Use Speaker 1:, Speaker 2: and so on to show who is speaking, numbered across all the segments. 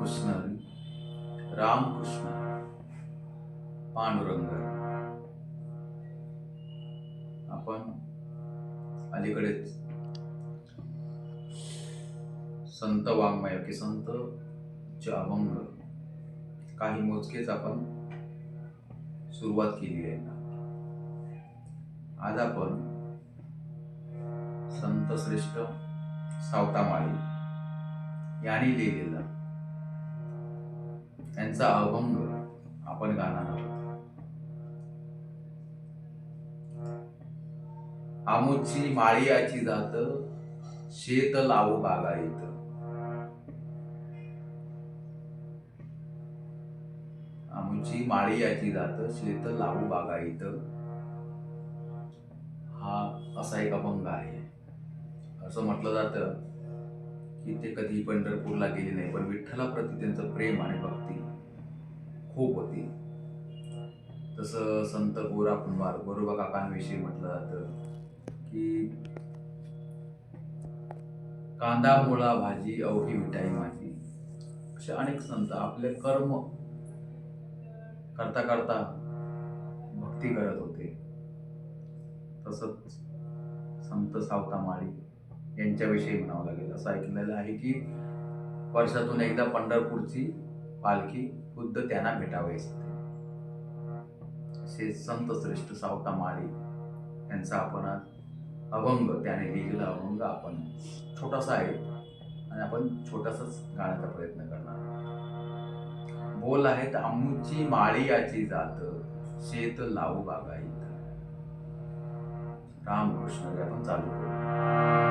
Speaker 1: कृष्ण रामकृष्ण पांडुरंग. आपण अलीकडेच संत वाङ्मय की संत चे अभंग काही मोजकेच आपण सुरुवात केली आहे. आज आपण संत श्रेष्ठ सावतामाळी यांनी लिहिलेला त्यांचा अभंग आपण गाणार आहोत. आमुची माळियाची जात शेत लावू बागायत आमुची माळियाची जात शेत लावू बागायत हा असा एक अभंग आहे. असं म्हटलं जातं. की ते कधी पंढरपूरला गेले नाही पण विठ्ठलाप्रती त्यांचं प्रेम आणि भक्ती खूप होती. तसं संत गोरा कुंभार गोरोबा काकांविषयी म्हटलं जातं की कांदा मुळा भाजी अवघी मिठाई माझी असे अनेक संत आपले कर्म करता करता भक्ती करत होते. तसंच संत सावतामाळी यांच्याविषयी म्हणावं लागेल. असं ऐकलेलं आहे की वर्षातून एकदा पंढरपूरची पालखी खुद्द त्यांना भेटावे असे संत श्रेष्ठ सावतामाळी यांचा आपण अभंग त्याने लिहिलेला अभंग आपण छोटासा आहे आणि आपण छोटासाच गाण्याचा प्रयत्न करणार बोल आहेत आमूची माळी याची जात शेत लावू बागाईत रामकृष्ण आपण चालू करू.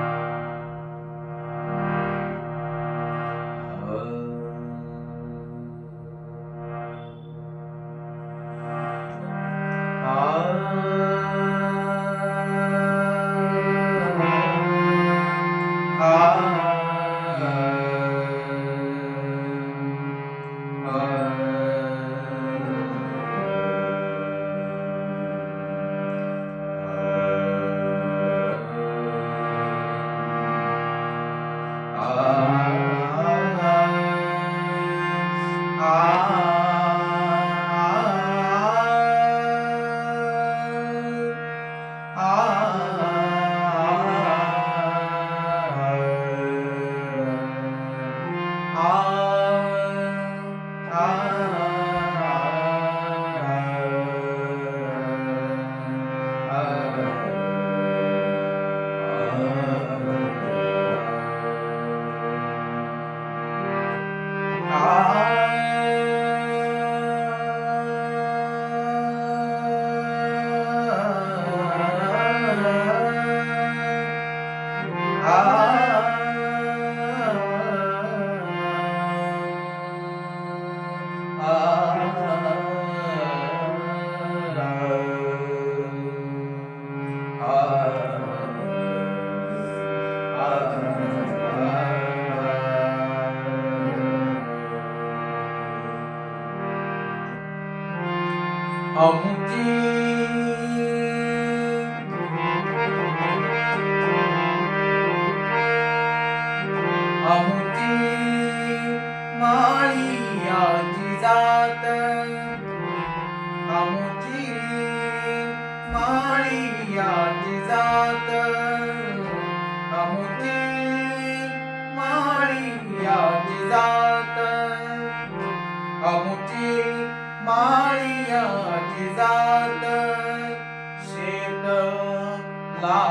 Speaker 2: लावू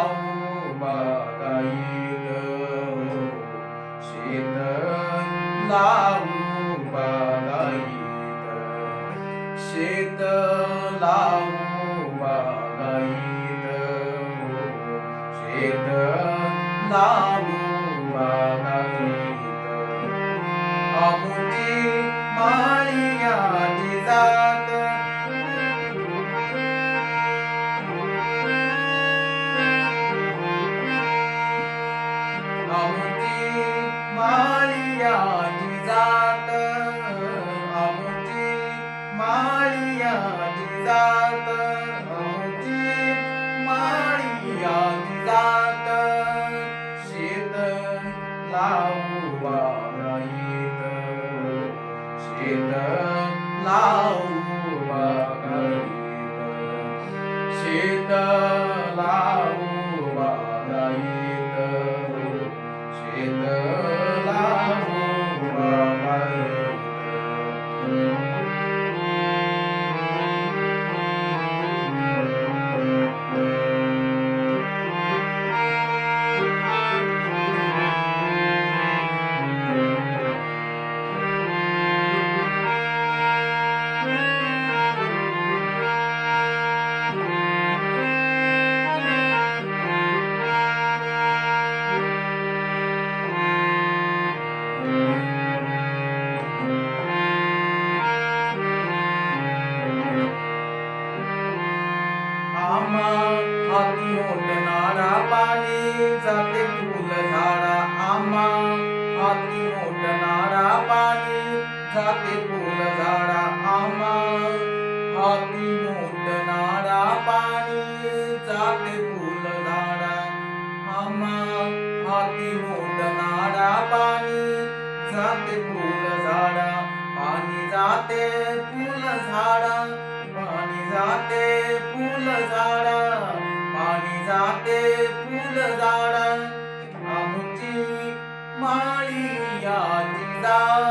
Speaker 2: जाते फुल झाडा. पाणी जाते फुल झाडा. पाणी जाते फुल झाडा. पाणी जाते फुल झाडा. आमची माळी याची जात.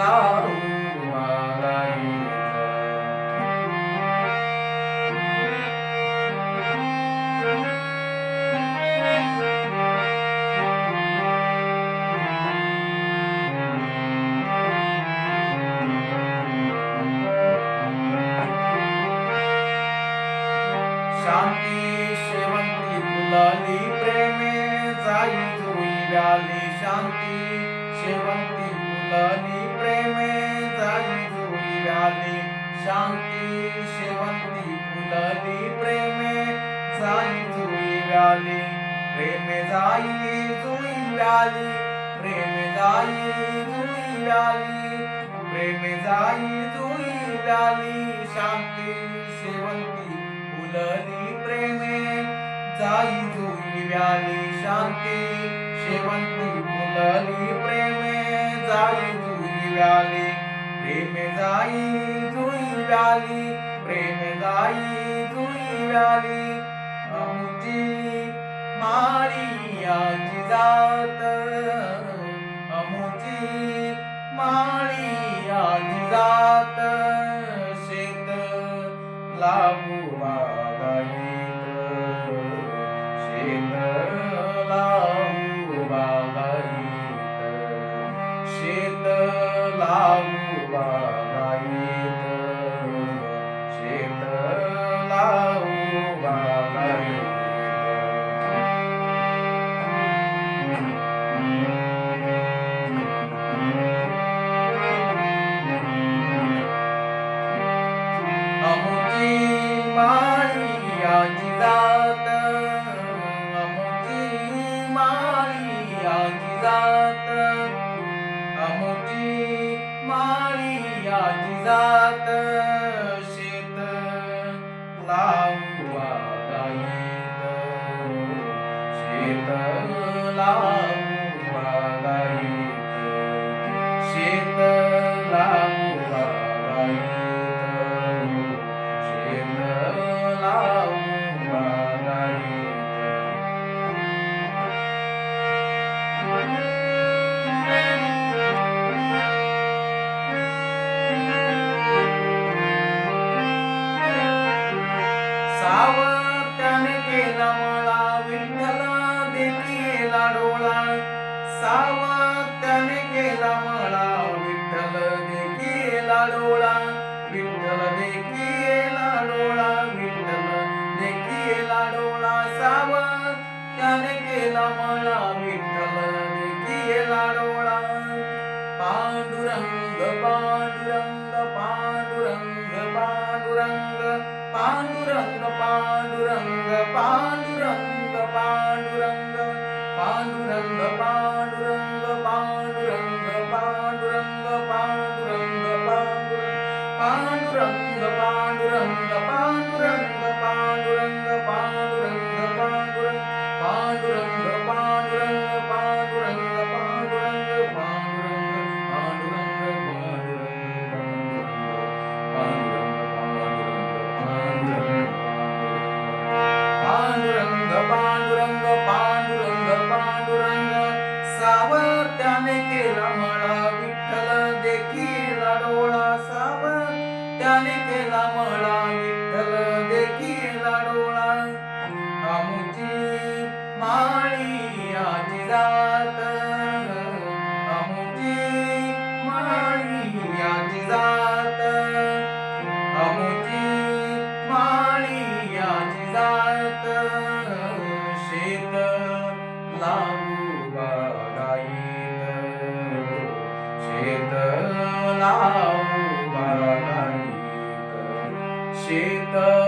Speaker 2: लावू बागायत शांती शेवंती फुलाली प्रेमे जाई जुई व्याली शांती शेवंती फुलाली प्रेमे जाई जुई व्याली शांती शेवंती फुलली. प्रेमे जाई जुई व्याली प्रेमे जाई जुई व्याली प्रेमे जाई जुई व्याली प्रेमे जाई जुई व्याली शांती शेवंती फुलली. प्रेमे जाई जुई व्याली शांती शेवंती फुलली. प्रेमे जाई व्याली प्रेमे जाई जुई व्याली प्रेमे जाई। जुई व्याली आमुची माळी जात। जात
Speaker 1: केला मळा विठ्ठल देखील डोळा सावत्याने केला मळा विठ्ठल देखील डोळा आमुची माळी आजी रात आमुची माळी आजी जात. आमुची माळी आजी रात शेत लागू Chita